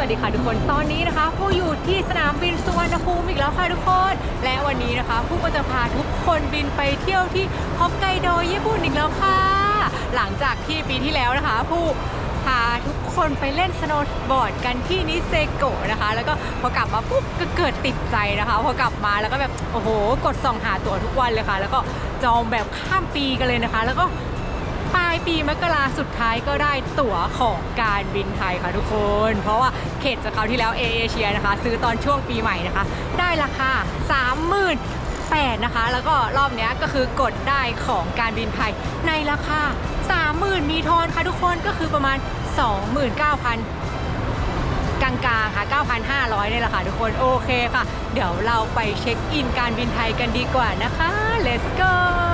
สวัสดีค่ะทุกคน ตอนนี้นะคะผู้อยู่ที่สนามบินสุวรรณภูมิอีกแล้วค่ะทุกคน และวันนี้นะคะผู้ก็จะพาทุกคนบินไปเที่ยวที่ฮอกไกโดญี่ปุ่นอีกแล้วค่ะ หลังจากที่ปีที่แล้วนะคะ ผู้พาทุกคนไปเล่นสโนว์บอร์ดกันที่นิเซโกะนะคะ แล้วก็พอกลับมาปุ๊บก็เกิดติดใจนะคะ พอกลับมาแล้วก็แบบโอ้โห กดส่องหาตั๋วทุกวันเลยค่ะ แล้วก็จองแบบข้ามปีกันเลยนะคะ แล้วก็ ปีมกราสุดท้ายก็ได้ตั๋วของการบินไทยค่ะทุกคน เพราะว่าเขตจากคราวที่แล้วเอเชียนะคะ ซื้อตอนช่วงปีใหม่นะคะ ได้ราคา3 8 0 0นะคะ แล้วก็รอบเนี้ยก็คือกดได้ของการบินไทยในราคา 30,000 มีทอนค่ะทุกคนก็คือประมาณ 29,000 กลางๆค่ะ 9,500นี่แหละค่ะทุกคนโอเคค่ะ เดี๋ยวเราไปเช็คอินการบินไทยกันดีกว่านะคะ let's go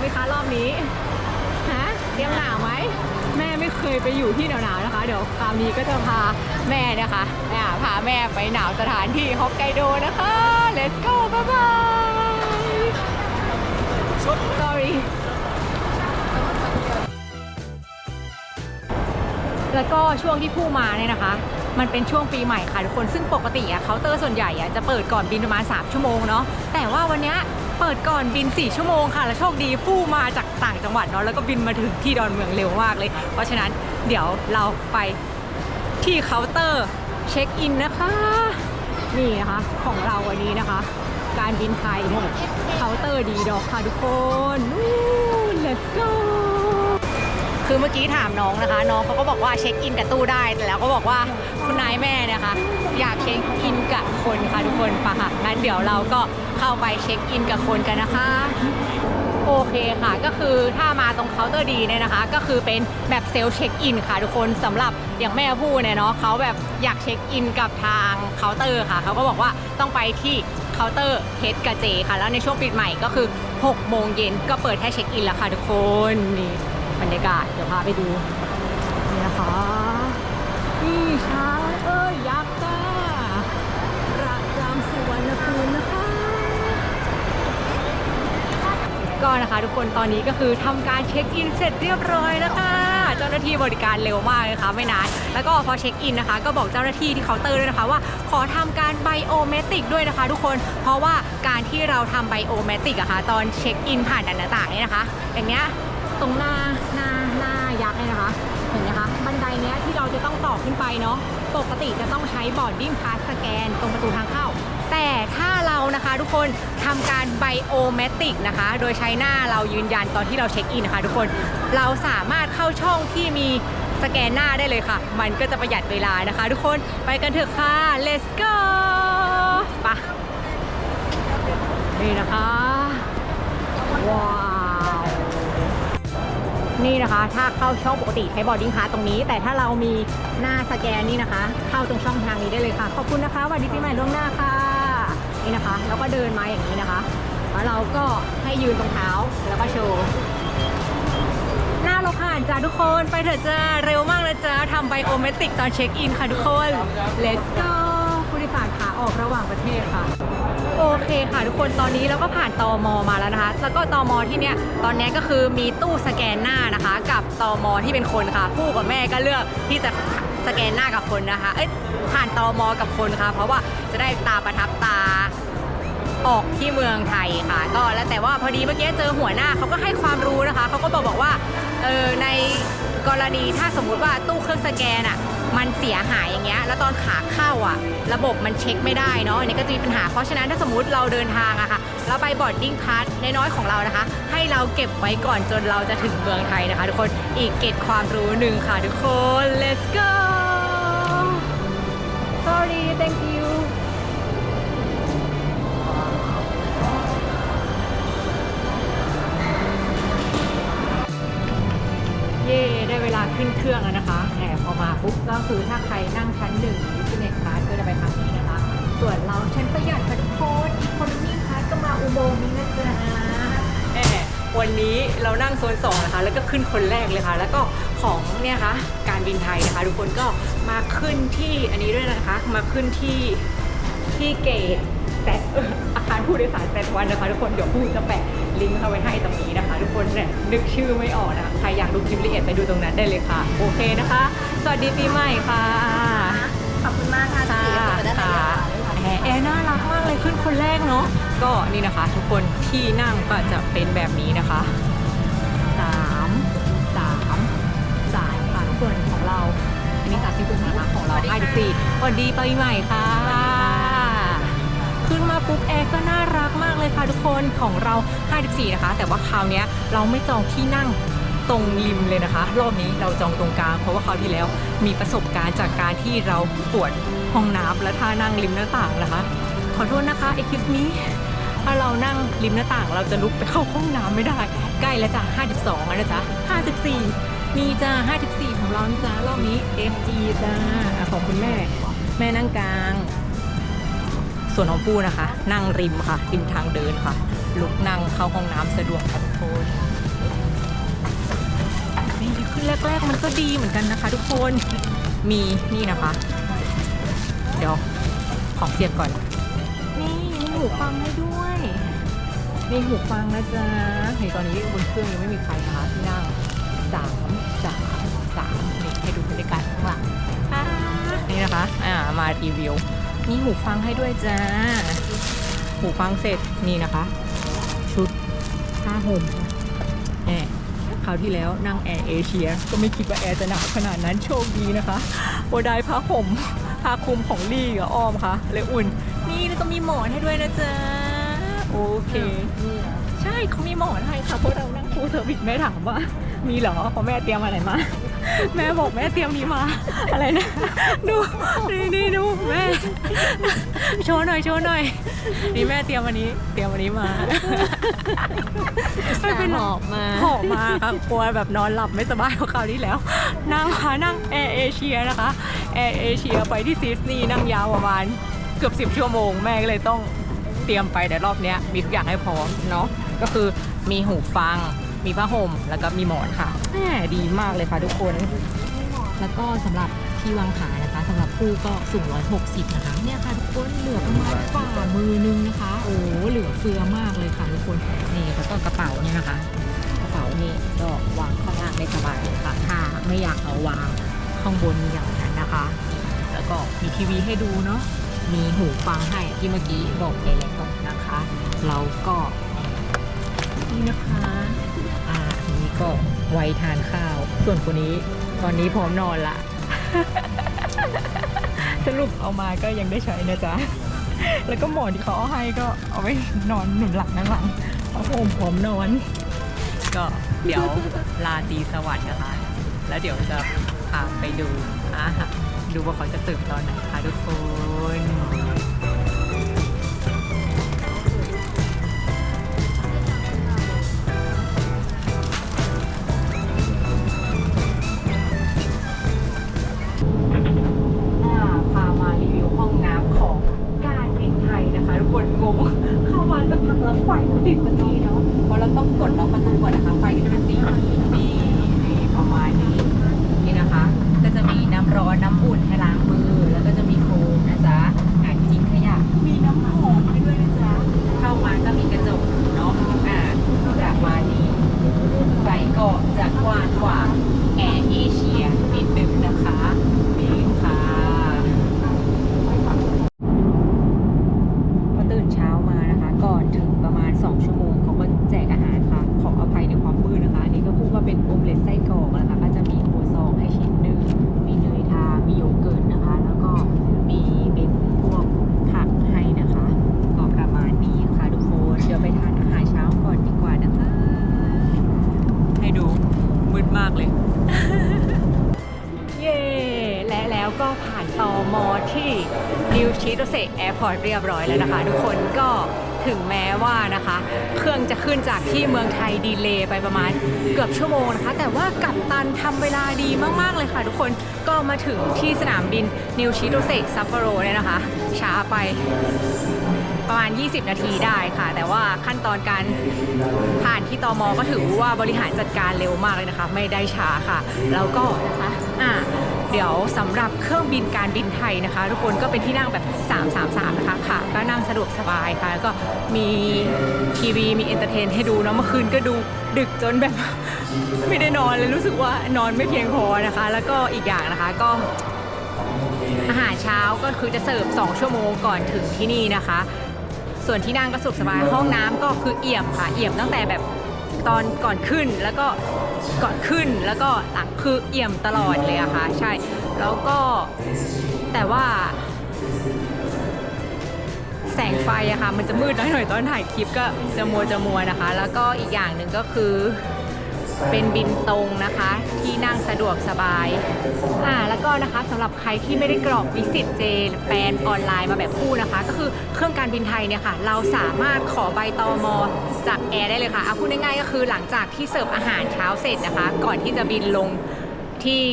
ไปหมคะรอบนี้ฮะเตรียมหนาวไหมแม่ไม่เคยไปอยู่ที่หนาวๆนะคะ เดี๋ยวคราวนี้ก็จะพาแม่เนะคะพาแม่ไปหนาวสถานที่ฮอกไกโดนะคะ let's go bye bye sorry แล้วก็ช่วงที่ผู้มาเนี่ยนะคะ มันเป็นช่วงปีใหม่ค่ะทุกคนซึ่งปกติอะเคาน์เตอร์ส่วนใหญ่อะจะเปิดก่อนบินประมาณ3ชั่วโมงเนาะแต่ว่าวันนี้ เปิดก่อนบิน 4 ชั่วโมงค่ะ และโชคดีผู้มาจากต่างจังหวัดเนาะแล้วก็บินมาถึงที่ดอนเมืองเร็วมากเลย เพราะฉะนั้นเดี๋ยวเราไปที่เคาน์เตอร์เช็คอินนะคะ นี่นะคะ ของเราวันนี้นะคะ การบินไทยเคาน์เตอร์ดีดอกค่ะทุกคน let's go คือเมื่อกี้ถามน้องนะคะ น้องเขาก็บอกว่าเช็คอินกับตู้ได้แต่แล้วก็บอกว่าคุณนายแม่เนะคะอยากเช็คอินกับคนค่ะทุกคนปะค่ะงั้นเดี๋ยวเราก็เข้าไปเช็คอินกับคนกันนะคะโอเคค่ะก็คือถ้ามาตรงเคาน์เตอร์ดีเนี่ยนะคะ ก็คือเป็นแบบเซลล์เช็คอินค่ะทุกคนสำหรับอย่างแม่พูดเนี่ยเนาะเขาแบบอยากเช็คอินกับทางเคาน์เตอร์ค่ะเขาก็บอกว่าต้องไปที่เคาน์เตอร์เฮดกับเจค่ะ แล้วในช่วงปิดใหม่ก็คือ6โมงเย็นก็เปิดให้เช็คอินแล้วค่ะทุกคนนี่ บรรยากาศเดี๋ยวพาไปดูนี่นะคะนี่ช้างเอ้ยยักษ์จ้าระรามสุวรรณภูมินะคะ ก็นะคะทุกคนตอนนี้ก็คือทำการเช็คอินเสร็จเรียบร้อยแล้วค่ะเจ้าหน้าที่บริการเร็วมากเลยค่ะไม่นานแล้วก็พอเช็คอินนะคะ ก็บอกเจ้าหน้าที่ที่เคาน์เตอร์ด้วยนะคะว่าขอทำการไบโอเมติกด้วยนะคะทุกคน เพราะว่าการที่เราทำไบโอเมติกอะคะ่ะตอนเช็คอินผ่านด่านต่างๆเนี่ยนะคะ อย่างเนี้ย ตรงหน้าหน้าหน้ายักษ์เนี่ยนะคะ เห็นไหมคะ บันไดเนี้ยที่เราจะต้องต่อขึ้นไปเนาะ ปกติจะต้องใช้บอร์ดดิ้งพาสสแกนตรงประตูทางเข้า แต่ถ้าเรานะคะทุกคนทำการไบโอเมติกนะคะ โดยใช้หน้าเรายืนยันตอนที่เราเช็คอินนะคะ ทุกคน เราสามารถเข้าช่องที่มีสแกนหน้าได้เลยค่ะ มันก็จะประหยัดเวลานะคะ ทุกคน ไปกันเถอะค่ะ let's go ไปะนี่นะคะ ว้า นี่นะคะ ถ้าเข้าช่องปกติใช้บอร์ดิ้งพาสตรงนี้ แต่ถ้าเรามีหน้าสแกนนี่นะคะ เข้าตรงช่องทางนี้ได้เลยค่ะ ขอบคุณนะคะสวัสดีปีใหม่ล่วงหน้าค่ะ นี่นะคะ แล้วก็เดินมาอย่างนี้นะคะ แล้วเราก็ให้ยืนตรงเท้าแล้วก็โชว์หน้าเราผ่านจ้าทุกคนไปเถอะจ้าเร็วมากเลยจ้าทำไบโอเมตริกตอนเช็คอินค่ะทุกคน let's go สารขาออกระหว่างประเทศค่ะ โอเคค่ะทุกคนตอนนี้เราก็ผ่านตอมอมาแล้วนะคะ แล้วก็ตอมอที่เนี้ยตอนนี้ก็คือมีตู้สแกนหน้านะคะ กับตอมอที่เป็นคนค่ะผู้กับแม่ก็เลือกที่จะสแกนหน้ากับคนนะคะ เอ้ยผ่านตอมอกับคนค่ะ เพราะว่าจะได้ตาประทับตาออกที่เมืองไทยค่ะ ก็แล้วแต่ว่าพอดีเมื่อกี้เจอหัวหน้าเขาก็ให้ความรู้นะคะเขาก็บอกบอกว่าเออในกรณีถ้าสมมุติว่าตู้เครื่องสแกนอะ มันเสียหายอย่างเงี้ย แล้วตอนขาเข้าอะ ระบบมันเช็คไม่ได้เนาะอันนี้ก็จะมีปัญหา เพราะฉะนั้นถ้าสมมติเราเดินทางอะค่ะแล้วไปบอร์ดดิ้งพาสน้อยๆของเรานะคะ ให้เราเก็บไว้ก่อนจนเราจะถึงเมืองไทยนะคะ ทุกคน อีกเกร็ดความรู้หนึ่งค่ะทุกคน let's go sorry thank you เย่ได้เวลาขึ้นเครื่องแล้วนะคะ มาปุ๊บก็คือถ้าใครนั่งชั้นหนึ่งหรือ business class ก็จะไปทางนี้นะคะ ส่วนเราชั้นประหยัดค่ะทุกคนอีโคโนมี่คลาสก็มาอุโมงค์นี้นะจ๊ะแหมวันนี้เรานั่งโซนสองนะคะ แล้วก็ขึ้นคนแรกเลยค่ะ แล้วก็ของเนี่ยค่ะการบินไทยนะคะ ทุกคนก็มาขึ้นที่อันนี้ด้วยนะคะ มาขึ้นที่ที่เกตแต่าคารผู้ผู้โดยสารเซตวันนะคะทุกคนเดี๋ยวผู้จะแปะลิงก์เข้าไว้ให้ตรงนี้นะคะ ทุกคนเนี่ยนึกชื่อไม่ออกนะคะใครอยากดูคลิปละเอียดไปดูตรงนั้นได้เลยค่ะ โอเคนะคะ สวัสดีปีใหม่ค่ะขอบคุณมากค่ะค่ะที่เปิดได้ไหนค่ะเลยค่ะแอร์แอร์น่ารักมากเลยขึ้นคนแรกเนาะก็นี่นะคะ ทุกคนที่นั่งก็จะเป็นแบบนี้นะคะสามสามสามค่ะส่วนของเราอันนี้สามสิบคุณนะคะของเราห้าสิบสี่สวัสดีปีใหม่ค่ะ ขึ้นมาปุ๊บแอร์ก็น่ารักมากเลยค่ะทุกคนของเรา 54 นะคะ แต่ว่าคราวนี้เราไม่จองที่นั่งตรงริมเลยนะคะ รอบนี้เราจองตรงกลางเพราะว่าคราวที่แล้วมีประสบการณ์จากการที่เราปวดห้องน้ำและท่านั่งริมหน้าต่างนะคะ ขอโทษนะคะไอคลิปนี้ถ้าเรานั่งริมหน้าต่าง เราจะลุกไปเข้าห้องน้ำไม่ได้ ใกล้แล้วจ้ะ 52แล้วนะจ๊ะ 54 มีจ้า 54 ของเรานจ้ารอบนี้ FE จ้าของคุณแม่ แม่นั่งกลาง ส่วนของปูนะคะ นั่งริมค่ะริมทางเดินค่ะ ลุกนั่งเข้าห้องน้ำสะดวกค่ะทุกคนนี่ขึ้นแรก ๆ มันก็ดีเหมือนกันนะคะ ทุกคนมีนี่นะคะ เดี๋ยวของเสียบก่อน นี่มีหูฟังให้ด้วย มีหูฟังนะจ๊ะเห็นตอนนี้บนเครื่องยังไม่มีใครนะคะที่นั่งสามสามสามนี่ให้ดูบรรยากาศข้างหลังอ่านี่นะคะ อ่ามารีวิว มีหูฟังให้ด้วยจ้า หูฟังเสร็จนี่นะคะ ชุดผ้าห่มแหมคราวที่แล้วนั่งแอร์เอเชีย ก็ไม่คิดว่าแอร์จะหนาวขนาดนั้นโชคดีนะคะโอได้ผ้าห่มผ้าคลุมของลี่กับอ้อมค่ะเลยอุ่น นี่แล้วก็มีหมอนให้ด้วยนะจ๊ะโอเค ใช่เขามีหมอนให้ค่ะเพราะเรานั่งฟูลเซอร์วิสแม่ถามว่า มีเหรอเพราะแม่เตรียมอะไรมา แม่บอกแม่เตรียมนี้มา อะไรนะ ดูนี่นี่ดูแม่ โชว์หน่อยโชว์หน่อย นี่แม่เตรียมวันนี้ เตรียมวันนี้มาไม่เป็นไรหอบมาหอบมาค่ะกลัวแบบนอนหลับไม่สบายเพราะคราวที่แล้ว นั่งค่ะนั่งแอร์เอเชียนะคะแอร์เอเชียไปที่ซิดนีย์นั่งยาวประมาณเกือบ10ชั่วโมงแม่ก็เลยต้องเตรียมไปแต่รอบเนี้ยมีทุกอย่างให้พร้อมเนาะก็คือมีหูฟัง มีผ้าห่มแล้วก็มีหมอนค่ะแหมดีมากเลยค่ะทุกคน แล้วก็สำหรับที่วางขานะคะสำหรับผู้ก็สูง160 นะคะ เนี่ยค่ะทุกคนเหลือประมาณฝ่ามือนึงนะคะ โอ้เหลือเฟือมากเลยค่ะทุกคนนี่แล้วก็กระเป๋าเนี่ยนะคะ กระเป๋านี่ก็วางข้างล่างได้สบายเลยค่ะถ้าไม่อยากเอาวางข้างบนอย่างนั้นนะคะ แล้วก็มีทีวีให้ดูเนาะมีหูฟังให้ที่เมื่อกี้บอกไปแล้วนะคะ เราก็นี่นะคะ ก็ไว้ทานข้าว ส่วนคนนี้ตอนนี้พร้อมนอนละ สรุปเอามาก็ยังได้ใช้นะจ๊ะ แล้วก็หมอนที่เขาเอาให้ก็เอาไว้นอนหนุนหลังนั่งหลังเอาผมพร้อมนอน ก็เดี๋ยวลาตีสวัสดิ์นะคะ แล้วเดี๋ยวจะพาไปดูอาหารดูว่าเขาจะตื่นตอนไหนคะทุกคนามาสักพักแล้วไฟมันติดสักทีเนาะเพราะเราต้องกดล็อกประตูก่อนนะคะไฟก็จะเป็นสีนี้นี่นี่ประมาณนี้นี่นะคะ ก็จะมีน้ำร้อนน้ำอุ่นให้ล้างมือ แล้วก็จะมีโฟมนะจ๊ะอ่าทิ้งขยะมีน้ำหอมให้ด้วยนะจ๊ะเข้ามาก็มีกระจกเนาะอ่าประมาณนี้ ไฟก็จะกว้างกว่าแอร์เอเชียนิดนึงนะคะนี่ค่ะพอตื่นเช้ามานะคะ ก่อนถึงประมาณ 2 ชั่วโมงเขาก็แจกอาหารค่ะ ขออภัยในความมืดนะคะ อันนี้ก็พูดว่าเป็นโอมเล็ตไส้กรอกนะคะ ก็จะมีโคซองให้ชิ้นหนึ่งมีเนยทา มีโยเกิร์ตนะคะ แล้วก็มีเป็นพวกผักให้นะคะ ก็ประมาณนี้ค่ะทุกคน เดี๋ยวไปทานอาหารเช้าก่อนดีกว่านะคะ ให้ดูมืดมากเลย เย่และแล้วก็ผ่านตอมอ ที่นิวชิโตเซแอร์พอร์ตเรียบร้อยแล้วนะคะ ทุกคนก็ถึงแม้ว่านะคะ เครื่องจะขึ้นจากที่เมืองไทยดีเลย์ไปประมาณเกือบชั่วโมงนะคะ แต่ว่ากัปตันทำเวลาดีมาก ๆ เลยค่ะ ทุกคนก็มาถึงที่สนามบินนิวชิโตเซซัปโปโรเนี่ยนะคะ ช้าไป ประมาณ 20 นาทีได้ค่ะ แต่ว่าขั้นตอนการผ่านที่ตมก็ถือว่าบริหารจัดการเร็วมากเลยนะคะ ไม่ได้ช้าค่ะ แล้วก็นะคะอ่าเดี๋ยวสำหรับเครื่องบินการบินไทยนะคะ ทุกคนก็เป็นที่นั่งแบบ 333 นะคะค่ะ ก็นั่งสะดวกสบายค่ะ แล้วก็มีทีวีมีเอนเตอร์เทนให้ดูเนาะเมื่อคืนก็ดูดึกจนแบบ ไม่ได้นอนเลยรู้สึกว่านอนไม่เพียงพอนะคะ แล้วก็อีกอย่างนะคะก็อาหารเช้าก็คือจะเสิร์ฟ 2 ชั่วโมงก่อนถึงที่นี่นะคะ ส่วนที่นั่งก็สุขสบายห้องน้ำก็คือเอี่ยมค่ะเอี่ยมตั้งแต่แบบตอนก่อนขึ้นแล้วก็ก่อนขึ้นแล้วก็หลังคือเอี่ยมตลอดเลยอะค่ะใช่แล้วก็แต่ว่า แสงไฟอะค่ะมันจะมืดน้อยหน่อยตอนถ่ายคลิปก็จะมัวจะมัวนะคะ แล้วก็อีกอย่างหนึ่งก็คือ เป็นบินตรงนะคะ ที่นั่งสะดวกสบายอ่าแล้วก็นะคะสำหรับใครที่ไม่ได้กรอกวิสิตเจแปนออนไลน์มาแบบคู่นะคะ ก็คือเครื่องการบินไทยเนี่ยค่ะ เราสามารถขอใบตอมอจากแอร์ได้เลยค่ะเอาพูดง่ายๆก็คือหลังจากที่เสิร์ฟอาหารเช้าเสร็จนะคะ ก่อนที่จะบินลงที่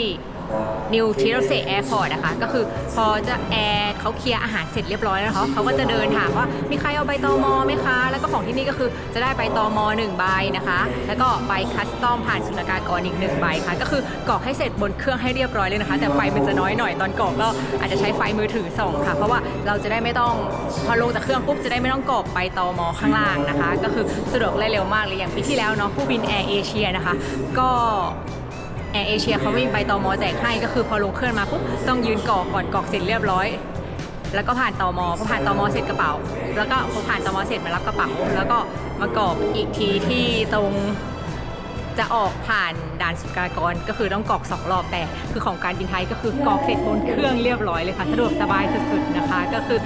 นิวชิโรเซแอร์พอร์ตนะคะก็คือพอจะแอร์เขาเคลียร์อาหารเสร็จเรียบร้อยแล้วเขาเขาก็จะเดินถามว่ามีใครเอาใบตอมอไหมคะ แล้วก็ของที่นี่ก็คือจะได้ใบตอมอหนึ่งใบนะคะ แล้วก็ใบคัสตอมผ่านศุลกากรอีกหนึ่งใบค่ะ ก็คือกรอกให้เสร็จบนเครื่องให้เรียบร้อยเลยนะคะ แต่ไฟมันจะน้อยหน่อยตอนกรอกก็อาจจะใช้ไฟมือถือส่องค่ะ เพราะว่าเราจะได้ไม่ต้องพอลงจากเครื่องปุ๊บจะได้ไม่ต้องกรอกใบตอมอข้างล่างนะคะ ก็คือสะดวกและเร็วมากเลยอย่างปีที่แล้วเนาะผู้บินแอร์เอเชียนะคะก็ แอร์เอเชียเขาไม่มีใบตอมอแจกให้ก็คือพอลงเครื่องมาปุ๊บต้องยืนกรอกก่อนกรอกเสร็จเรียบร้อย แล้วก็ผ่านตอมอพอผ่านตอมอเสร็จกระเป๋า แล้วก็พอผ่านตอมอเสร็จมารับกระเป๋าแล้วก็มากรอกอีกทีที่ตรงจะออกผ่านด่านสุกากรก็คือต้องกรอกสองรอบแต่คือของการบินไทยก็คือกรอกเสร็จบนเครื่องเรียบร้อยเลยค่ะสะดวกสบายสุดๆนะคะ ก็คือ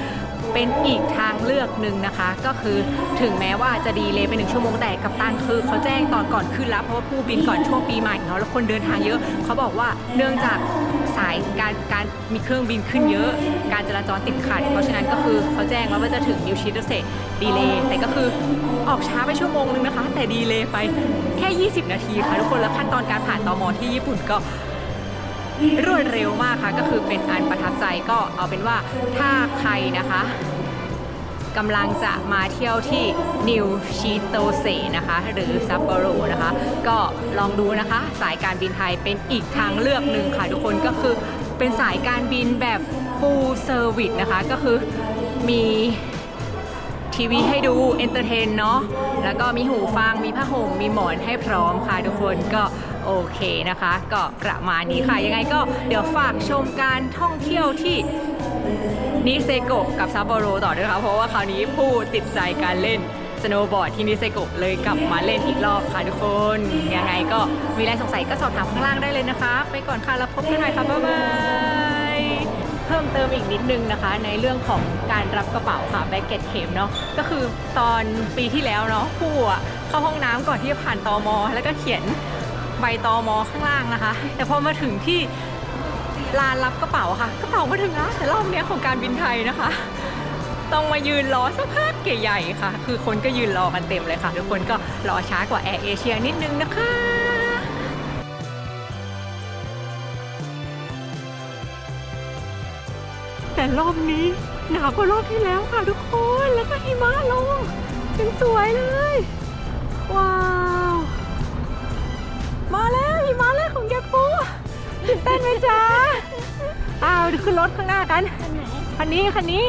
เป็นอีกทางเลือกหนึ่งนะคะ ก็คือถึงแม้ว่าจะดีเลยไปหนึ่งชั่วโมงแต่กับตันคือเขาแจ้งตอนก่อนขึ้นแล้วเพราะว่าผู้บินก่อนช่วงปีใหม่เนาะแล้วคนเดินทางเยอะ เขาบอกว่าเนื่องจากสายการการมีเครื่องบินขึ้นเยอะ การจราจรติดขัด เพราะฉะนั้นก็คือเขาแจ้งแล้วว่าจะถึงนิวชิดเซดีเลยแต่ก็คือออกช้าไปชั่วโมงนึงนะคะ แต่ดีเลยไปแค่ 20 นาทีค่ะทุกคนแล้วขั้นตอนการผ่านตมที่ญี่ปุ่นก็ รวดเร็วมากค่ะ ก็คือเป็นอันประทับใจก็เอาเป็นว่าถ้าใครนะคะกำลังจะมาเที่ยวที่นิวชิโตเซนะคะ หรือซัปโปโรนะคะ ก็ลองดูนะคะ สายการบินไทยเป็นอีกทางเลือกหนึ่งค่ะ ทุกคนก็คือเป็นสายการบินแบบ full service นะคะ ก็คือมีทีวีให้ดูเอนเตอร์เทนเนาะแล้วก็มีหูฟังมีผ้าห่มมีหมอนให้พร้อมค่ะทุกคนก็ โอเคนะคะ ก็ประมาณนี้ค่ะ ยังไงก็เดี๋ยวฝากชมการท่องเที่ยวที่นิเซโกะกับซาโบโรต่อด้วยค่ะเพราะว่าคราวนี้ผู้ติดใจการเล่นสโนว์บอร์ดที่นิเซโกะเลยกลับมาเล่นอีกรอบค่ะทุกคน ยังไงก็มีอะไรสงสัยก็สอบถามข้างล่างได้เลยนะคะ ไปก่อนค่ะแล้วพบกันใหม่ค่ะ บ๊ายบายเพิ่มเติมอีกนิดนึงนะคะ ในเรื่องของการรับกระเป๋าค่ะแบ็กเก็ตเข็มเนาะก็คือตอนปีที่แล้วเนาะผู้เข้าห้องน้ำก่อนที่จะผ่านตอมแล้วก็เขียน ใบตอมอข้างล่างนะคะ แต่พอมาถึงที่ลานรับกระเป๋าค่ะ กระเป๋ามาถึงแล้วแต่รอบนี้ของการบินไทยนะคะ ต้องมายืนรอสักพักใหญ่ๆค่ะ คือคนก็ยืนรอกันเต็มเลยค่ะ ทุกคนก็รอช้ากว่าแอร์เอเชียนิดนึงนะคะแต่รอบนี้หนาวกว่ารอบที่แล้วค่ะทุกคนแล้วก็หิมะลงเป็นสวยเลย มาแล้วหิมะเลยของแกปูตื่นเต้นไหมจ๊ะอ้าวขึ้นรถข้างหน้ากัน คันนี้คันนี้